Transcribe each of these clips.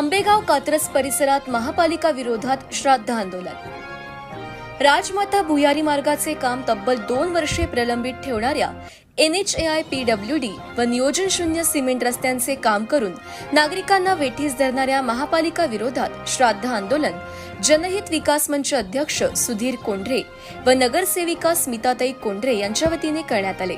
आंबेगाव कात्रस परिसरात महापालिका विरोधात श्राद्ध आंदोलन. राजमाता भुयारी मार्गाचे काम तब्बल दोन वर्षे प्रलंबित ठेवणाऱ्या N H A I P W D व नियोजन शून्य सिमेंट रस्त्यांचे काम करून नागरिकांना वेठीस धरणाऱ्या महापालिका विरोधात श्राद्ध आंदोलन. जनहित विकास मंच अध्यक्ष सुधीर कोंढरे व नगरसेविका स्मिताताई कोंढरे यांच्या वतीने करण्यात आले.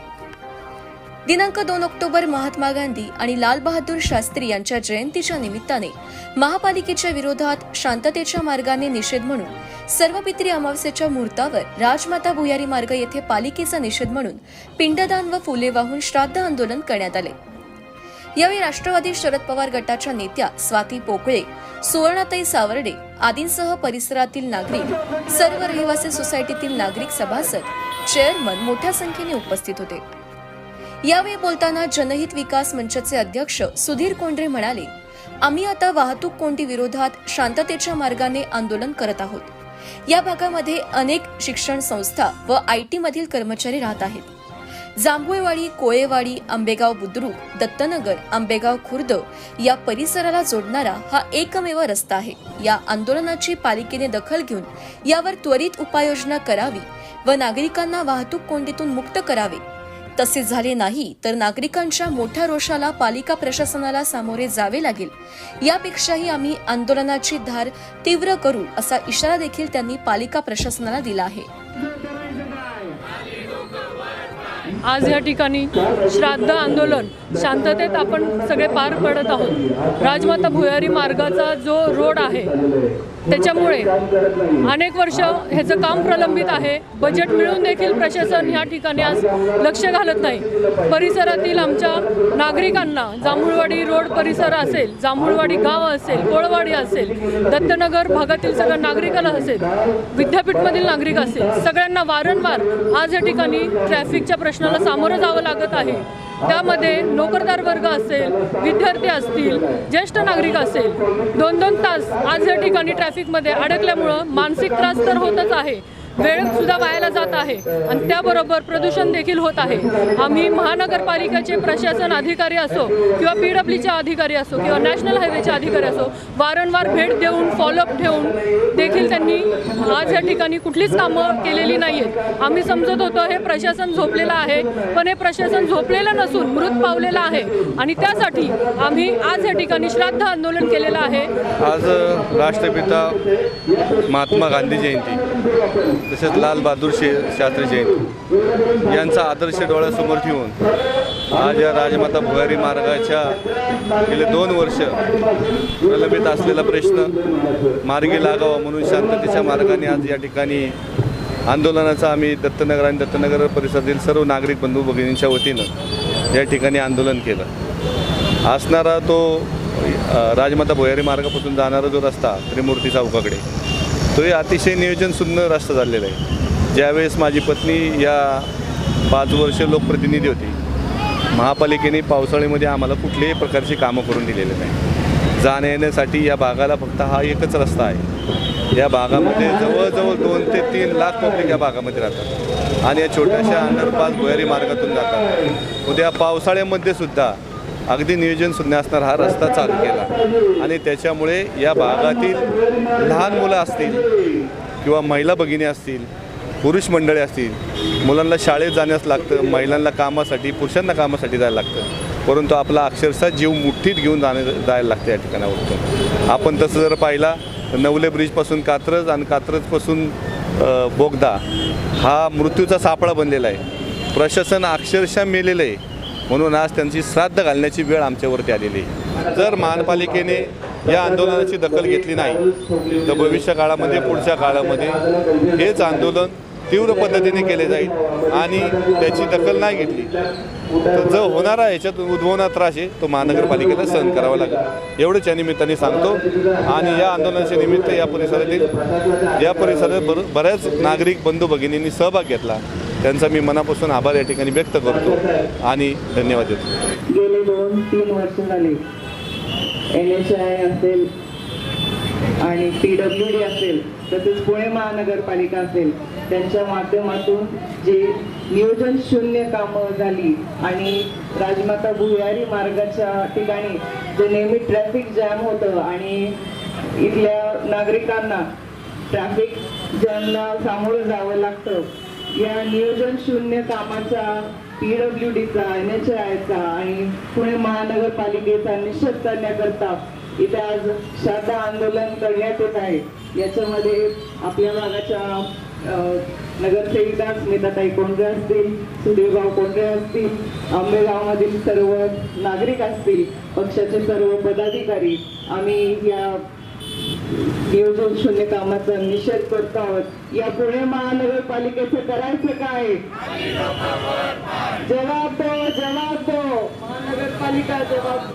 दिनांक दोन ऑक्टोबर महात्मा गांधी आणि लाल बहादूर शास्त्री यांच्या जयंतीच्या निमित्ताने महापालिकेच्या विरोधात शांततेच्या मार्गाने निषेध म्हणून सर्वपित्री अमावस्येच्या मुहूर्तावर राजमाता भुयारी मार्ग येथे पालिकेचा निषेध म्हणून पिंडदान व फुले वाहून श्राद्ध आंदोलन करण्यात आले. यावेळी राष्ट्रवादी शरद पवार गटाच्या नेत्या स्वाती पोकळे सुवर्णाताई सावर्डे आदींसह परिसरातील नागरिक सर्व रहिवासी सोसायटीतील नागरिक सभासद चेअरमन मोठ्या संख्येने उपस्थित होते. यावेळी बोलताना जनहित विकास मंचचे अध्यक्ष सुधीर कोंढरे म्हणाले आम्ही आता वाहतूक कोंडी विरोधात शांततेच्या मार्गाने आंदोलन करत आहोत. या भागामध्ये अनेक शिक्षण संस्था व आय टी मधील कर्मचारी राहत आहेत. जांभुळवाडी कोळेवाडी आंबेगाव बुद्रुक दत्तनगर आंबेगाव खुर्द या परिसराला जोडणारा हा एकमेव रस्ता आहे. या आंदोलनाची पालिकेने दखल घेऊन यावर त्वरित उपाययोजना करावी व नागरिकांना वाहतूक कोंडीतून मुक्त करावे तसे झाले नाही तर नागरिकांच्या मोठ्या रोषाला पालिका प्रशासनाला सामोरे जावे लागेल. यापेक्षाही आम्ही आंदोलनाची धार तीव्र करू असा इशारा देखील त्यांनी पालिका प्रशासनाला दिला आहे. आज या ठिकाणी श्राद्ध आंदोलन शांततेत आपण सगळे पार पडत आहोत. राजमाता भुयारी मार्गाचा जो रोड आहे त्याच्यामुळे अनेक वर्ष ह्याचं काम प्रलंबित आहे. बजेट मिळून देखील प्रशासन या ठिकाणी आज लक्ष घालत नाही. परिसरातील आमच्या नागरिकांना जांभूळवाडी रोड परिसर असेल जांभूळवाडी गाव असेल कोळवाडी असेल दत्तनगर भागातील सगळ्या नागरिकाला असेल विद्यापीठमधील नागरिक असेल सगळ्यांना वारंवार आज या ठिकाणी ट्रॅफिकच्या प्रश्नाला सामोरं जावं लागत आहे. त्यामध्ये नोकरदार वर्ग असेल विद्यार्थी असतील ज्येष्ठ नागरिक असेल दोन दोन तास आज या ठिकाणी ट्रॅफिकमध्ये अडकल्यामुळं मानसिक त्रास तर होतच आहे. वेळ सुद्धा वायाला जात आहे. आणि त्याबरोबर प्रदूषण देखील होत आहे. आम्ही महानगरपालिकेचे प्रशासन अधिकारी असो किंवा पी डब्ल्यूचे अधिकारी असो किंवा नॅशनल हायवेचे अधिकारी असो वारंवार भेट देऊन फॉलोअप ठेवून देखील त्यांनी आज या ठिकाणी कुठलीच कामं केलेली नाही आहेत आम्ही समजत होतो हे प्रशासन झोपलेलं आहे पण हे प्रशासन झोपलेलं नसून मृत पावलेलं आहे. आणि त्यासाठी आम्ही आज या ठिकाणी श्राद्ध आंदोलन केलेलं आहे. आज राष्ट्रपिता महात्मा गांधी जयंती. तसेच लाल बहादूर शे शास्त्री जयंती यांचा आदर्श डोळ्यासमोर ठेवून आज या राजमाता भुयारी मार्गाच्या गेले दोन वर्ष प्रलंबित असलेला प्रश्न मार्गी लागावा म्हणून शांततेच्या मार्गाने आज या ठिकाणी आंदोलनाचा आम्ही दत्तनगर आणि दत्तनगर परिसरातील सर्व नागरिक बंधू भगिनींच्या वतीनं या ठिकाणी आंदोलन केलं. असणारा तो राजमाता भुयारी मार्गापासून जाणारा जो रस्ता त्रिमूर्ती चौकाकडे तो हे अतिशय नियोजन सुंदर असं झालेलं आहे. ज्यावेळेस माझी पत्नी या पाच वर्ष लोकप्रतिनिधी होती महापालिकेने पावसाळ्यामध्ये आम्हाला कुठल्याही प्रकारची कामं करून दिलेले नाही. जाण्या येण्यासाठी या भागाला फक्त हा एकच रस्ता आहे. या भागामध्ये जवळजवळ दोन ते तीन लाख पब्लिक या भागामध्ये राहतात आणि या छोट्याशा अंडरपास भुयारी मार्गातून जातात. उद्या पावसाळ्यामध्ये सुद्धा अगदी नियोजन सुद्धा असणार हा रस्ता चालू केला. आणि त्याच्यामुळे या भागातील लहान मुलं असतील किंवा महिला भगिनी असतील पुरुष मंडळी असतील मुलांना शाळेत जाण्यास लागतं महिलांना कामासाठी पुरुषांना कामासाठी जायला लागतं. परंतु आपला अक्षरशः जीव मुठ्ठीत घेऊन जाणे जायला लागतं या ठिकाणावरतून. आपण तसं जर पाहिला तर नवले ब्रिजपासून कात्रज आणि कात्रजपासून बोगदा हा मृत्यूचा सापळा बनलेला आहे. प्रशासन अक्षरशः मेलेलं आहे. म्हणून आज त्यांची श्राद्ध घालण्याची वेळ आमच्यावरती आलेली आहे. जर महानपालिकेने या आंदोलनाची दखल घेतली नाही तर भविष्य काळामध्ये पुढच्या काळामध्ये हेच आंदोलन तीव्र पद्धतीने केले जाईल आणि त्याची दखल नाही घेतली. तर जो होणारा याच्यात उद्भवणार त्रास आहे तो महानगरपालिकेला सहन करावा लागेल. एवढंच या निमित्ताने सांगतो. आणि या आंदोलनाच्या निमित्त या परिसरातील या परिसरात बर बऱ्याच नागरिक बंधू भगिनींनी सहभाग घेतला. त्यांचा मी मनापासून आभार या ठिकाणी व्यक्त करतो आणि धन्यवाद देतो. गेले दोन तीन वर्ष झाले. एन एच आय असेल आणि पी डब्ल्यू डी असेल तसेच पुणे महानगरपालिका असेल त्यांच्या माध्यमातून जे नियोजन शून्य कामं झाली आणि राजमाता भुयारी मार्गाच्या ठिकाणी जे नेहमी ट्रॅफिक जॅम होतं आणि इथल्या नागरिकांना ट्रॅफिक जॅमला सामोरं जावं लागतं या नियोजन शून्य कामाचा पीडब्ल्यू डीचा एन एच आयचा आणि पुणे महानगरपालिकेचा निषेध करण्याकरता इथे आज श्रद्धा आंदोलन करण्यात येत आहे. याच्यामध्ये आपल्या भागाच्या नगरसेविका स्मिताताई कोंडरे असतील सुदेवगाव कोंडरे असतील आंबेगावमधील सर्व नागरिक असतील पक्षाचे सर्व पदाधिकारी आम्ही या नियोजन शून्य कामाचा निषेध करतो आहोत या पुणे महानगरपालिकेचं करायचं काय? जवाब दो जवाब दो. महानगरपालिका जवाब